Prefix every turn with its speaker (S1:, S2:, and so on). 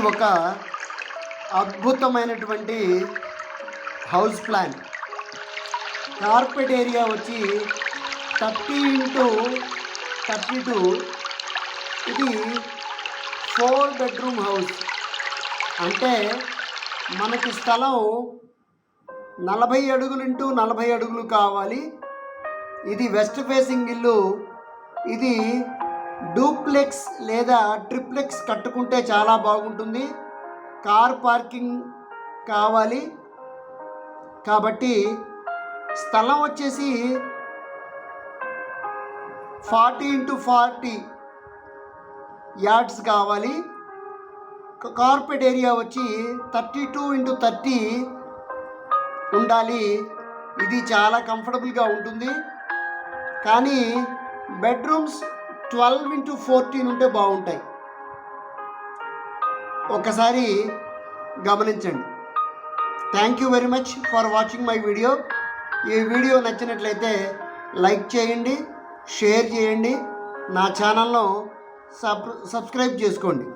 S1: ఒక అద్భుతమైనటువంటి house plan. Carpet area వచ్చి థర్టీ ఇంటూ థర్టీ టూ. ఇది ఫోర్ బెడ్రూమ్ హౌస్. అంటే మనకి స్థలం నలభై అడుగులు ఇంటూ నలభై అడుగులు కావాలి. ఇది వెస్ట్ ఫేసింగ్ ఇల్లు. ఇది డూప్లెక్స్ లేదా ట్రిప్లెక్స్ కట్టుకుంటే చాలా బాగుంటుంది. కార్ పార్కింగ్ కావాలి. కాబట్టి స్థలం వచ్చేసి ఫార్టీ ఇంటూ ఫార్టీ యార్డ్స్ కావాలి. కార్పెట్ ఏరియా వచ్చి థర్టీ టూ ఇంటూ థర్టీ ఉండాలి. ఇది చాలా కంఫర్టబుల్గా ఉంటుంది. కానీ బెడ్రూమ్స్ ట్వెల్వ్ ఇంటూ ఫోర్టీన్ ఉంటే బాగుంటాయి. ఒకసారి గమనించండి. Thank you very much for watching my video ఈ వీడియో నచ్చినట్లయితే లైక్ చేయండి షేర్ చేయండి. నా ఛానల్ను సబ్ సబ్స్క్రైబ్ చేసుకోండి.